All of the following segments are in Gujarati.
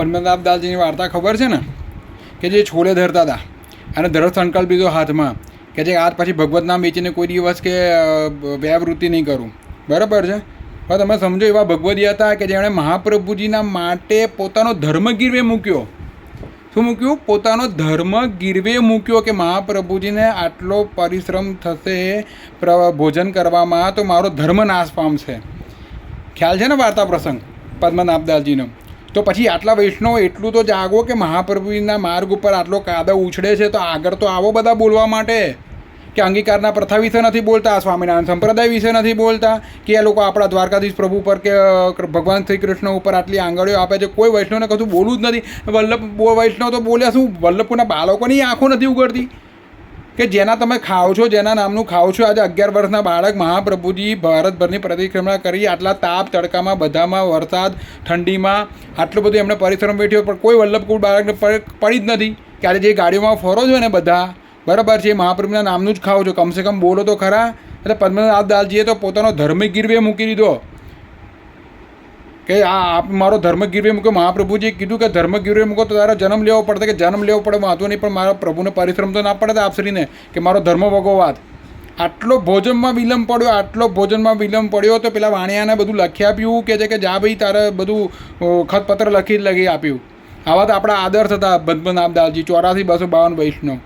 પદ્મનાભ દાસજીની વાર્તા ખબર છે ને? કે જે છોલે ધરતા હતા. અને ધરત સંકલ્પ લીધો હાથમાં કે જે આજ પછી ભગવત નામ વેચીને કોઈ દિવસ કે વ્યાવૃત્તિ નહીં કરું. બરાબર છે? હવે તમે સમજો એવા ભગવદી હતા કે જેણે મહાપ્રભુજીના માટે પોતાનો ધર્મ ગીરવે મૂક્યો. શું મૂક્યું? પોતાનો ધર્મ ગીરવે મૂક્યો કે મહાપ્રભુજીને આટલો પરિશ્રમ થશે પ્ર- ભોજન કરવામાં તો મારો ધર્મ નાશ પામશે. ખ્યાલ છે ને વાર્તા પ્રસંગ? પદ્મનાભદાસજીનો તો પછી આટલા વૈષ્ણવ એટલું તો જાગો કે મહાપ્રભુના માર્ગ ઉપર આટલો કાદવ ઉછળે છે તો આગળ તો આવો બધા બોલવા માટે. કે અંગીકારના પ્રથા વિશે નથી બોલતા, સ્વામિનારાયણ સંપ્રદાય વિશે નથી બોલતા, કે એ લોકો આપણા દ્વારકાધીશ પ્રભુ પર કે ભગવાન શ્રી કૃષ્ણ ઉપર આટલી આંગળીઓ આપે છે. કોઈ વૈષ્ણવને કશું બોલવું જ નથી. વલ્લભ વૈષ્ણવ તો બોલ્યા શું? વલ્લભપુરના બાળકોની આંખો નથી ઉગડતી. કે જેના તમે ખાઓ છો, જેના નામનું ખાઓ છો, આજે અગિયાર વર્ષના બાળક મહાપ્રભુજી ભારતભરની પરિક્રમા કરી, આટલા તાપ તડકામાં, બધામાં વરસાદ, ઠંડીમાં, આટલું બધું એમણે પરિશ્રમ વેઠ્યો, પણ કોઈ વલ્લભકુળ બાળકને પડી જ નથી. કે આજે જે ગાડીઓમાં ફરો છો ને બધા, બરાબર છે, મહાપ્રભુના નામનું જ ખાઓ છો, કમસે કમ બોલો તો ખરા. એટલે પદ્મનાથ દાસજીએ તો પોતાનો ધર્મ ગીરવે મૂકી દીધો. કે આ આપ મારો ધર્મ ગીરવે મૂક્યો મહાપ્રભુજીએ કીધું કે ધર્મ ગીરવે મૂકો તો તારા જન્મ લેવો પડશે કે જન્મ લેવો પડે વાંધો નહીં, પણ મારા પ્રભુને પરિશ્રમ તો ના પડે આપશ્રીને, કે મારો ધર્મ ભગવવાત આટલો ભોજનમાં વિલંબ પડ્યો, આટલો ભોજનમાં વિલંબ પડ્યો, તો પેલા વાણિયાને બધું લખી આપ્યું, કે છે કે જા ભાઈ, તારે બધું ખતપત્ર લખી જ લખી આપ્યું. આવા તો આપણા આદર્શ હતા પદ્મનાભદાસજી ચોરાસી બસો બાવન વૈષ્ણવ.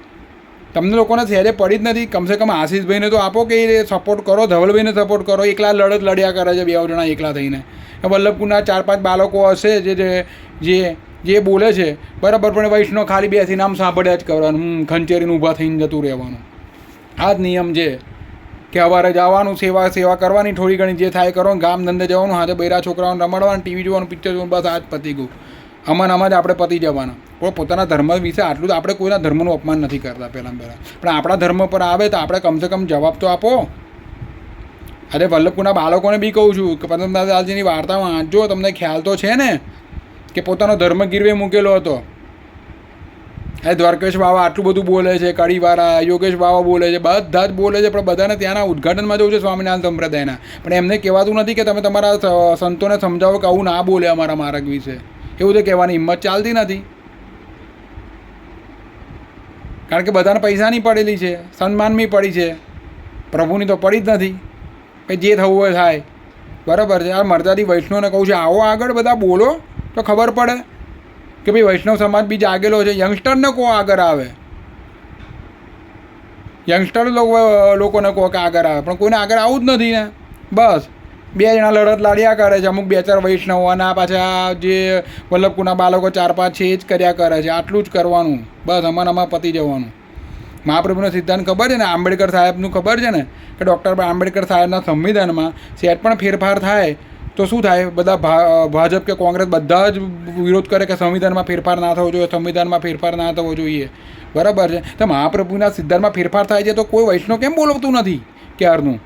તમને લોકોને શહેરે પડી જ નથી, કમસે કમ આશીષભાઈને તો આપો કે એ સપોર્ટ કરો, ધવલભાઈને સપોર્ટ કરો, એકલા લડત લડ્યા કરે છે બે જણા એકલા થઈને. વલ્લભપુરના ચાર પાંચ બાળકો હશે જે જે જે બોલે છે, બરાબર, પણ વૈષ્ણવ ખાલી બેસીને આમ સાંભળ્યા જ કરવાનું ખંચેરીને ઊભા થઈને જતું રહેવાનું. આ જ નિયમ છે કે સવારે જવાનું, સેવા સેવા કરવાની, થોડી ઘણી જે થાય કરો, ગામ ધંધે જવાનું, હાથે બૈરા છોકરાઓને રમાડવાનું, ટીવી જોવાનું, પિક્ચર જોવાનું, બસ આ જ પતી ગયું. આમાં આમાં જ આપણે પતી જવાના. પણ પોતાના ધર્મ વિશે આટલું તો આપણે કોઈના ધર્મનું અપમાન નથી કરતા પહેલાં પહેલાં. પણ આપણા ધર્મ પર આવે તો આપણે કમસે કમ જવાબ તો આપો. અરે વલ્લભપુરના બાળકોને બી કહું છું કે પદ્મનાભદાસજીની વાર્તા વાંચજો તમને ખ્યાલ તો છે ને કે પોતાનો ધર્મ ગીરવે મૂકેલો હતો. અરે દ્વારકેશ બાવા આટલું બધું બોલે છે, કડીવાળા, યોગેશ બાવા બોલે છે, બધા જ બોલે છે, પણ બધાને ત્યાંના ઉદ્ઘાટનમાં જવું છે સ્વામિનારાયણ સંપ્રદાયના. પણ એમને કહેવાતું નથી કે તમે તમારા સંતોને સમજાવો કે આવું ના બોલે અમારા માર્ગ વિશે. એવું તો કહેવાની હિંમત ચાલતી નથી. કારણ કે બધાને પૈસાની પડેલી છે, સન્માનની પડી છે. પ્રભુની તો પડી જ નથી. પછી જે થવું હોય થાય. બરાબર છે. આ મરદાદી વૈષ્ણવને કહું છું, આવો આગળ બધા બોલો તો ખબર પડે કે ભાઈ વૈષ્ણવ સમાજ બી જાગેલો છે. યંગસ્ટરને કહો આગળ આવે. યંગસ્ટર લોકો લોકોને કહો કે આગળ આવે. પણ કોઈને આગળ આવું જ નથી ને. બસ. બે જણા લડત લાડ્યા કરે છે. અમુક બે ચાર વૈષ્ણવ અને આ પાછા જે વલ્લભકુના બાળકો ચાર પાંચ છે એ જ કર્યા કરે છે. આટલું જ કરવાનું. બસ અમારે આમાં પતી જવાનું. મહાપ્રભુનો સિદ્ધાંત ખબર છે ને? આંબેડકર સાહેબનું ખબર છે ને? કે ડૉક્ટર આંબેડકર સાહેબના સંવિધાનમાં સેટ પણ ફેરફાર થાય, તો શું થાય? બધા ભાજપ કે કોંગ્રેસ બધા જ વિરોધ કરે કે સંવિધાનમાં ફેરફાર ના થવો જોઈએ, સંવિધાનમાં ફેરફાર ના થવો જોઈએ. બરાબર છે? તો મહાપ્રભુના સિદ્ધાંતમાં ફેરફાર થાય છે તો કોઈ વૈષ્ણવ કેમ બોલવતું નથી ક્યારનું?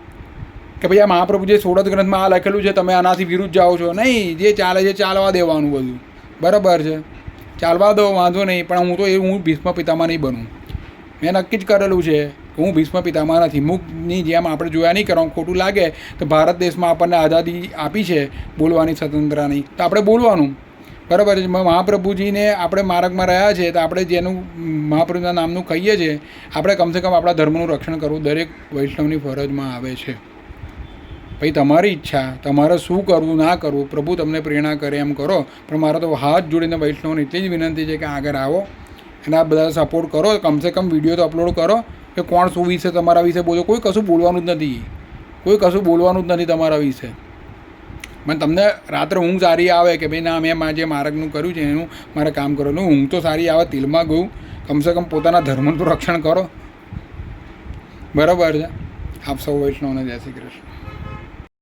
કે ભાઈ આ મહાપ્રભુ જે સોળત ગ્રંથમાં આ લખેલું છે, તમે આનાથી વિરુદ્ધ જાઓ છો. નહીં, જે ચાલે છે ચાલવા દેવાનું બધું. બરાબર છે? ચાલવા દો, વાંધો નહીં, પણ હું તો એ હું ભીષ્મ પિતામાં નહીં બનું. મેં નક્કી જ કરેલું છે કે હું ભીષ્મ પિતામાં નથી મુખની જેમ આપણે જોયા નહીં કરવાનું ખોટું લાગે તો ભારત દેશમાં આપણને આઝાદી આપી છે બોલવાની સ્વતંત્રતાની. તો આપણે બોલવાનું. બરાબર છે? મહાપ્રભુજીને આપણે માર્ગમાં રહ્યા છે તો આપણે જેનું મહાપ્રભુના નામનું કહીએ છીએ આપણે કમસે કમ આપણા ધર્મનું રક્ષણ કરવું દરેક વૈષ્ણવની ફરજમાં આવે છે. ભાઈ, તમારી ઈચ્છા, તમારે શું કરવું, ના કરવું, પ્રભુ તમને પ્રેરણા કરે એમ કરો, પણ મારે તો હાથ જોડીને વૈષ્ણવને એટલી જ વિનંતી છે કે આગળ આવો. આ બધા સપોર્ટ કરો, કમસે કમ વીડિયો તો અપલોડ કરો, કે કોણ શું વિશે તમારા વિશે બોલો. કોઈ કશું બોલવાનું જ નથી. કોઈ કશું બોલવાનું જ નથી તમારા વિશે. મને તમને રાત્રે ઊંઘ સારી આવે કે ભાઈ, ના, મા જે માર્ગનું કર્યું છે એનું મારે કામ કરેલું ઊંઘ તો સારી આવે તિલમાં ગયું. કમસે કમ પોતાના ધર્મનું રક્ષણ કરો. બરાબર છે? આપ સૌ વૈષ્ણવને જય શ્રી કૃષ્ણ.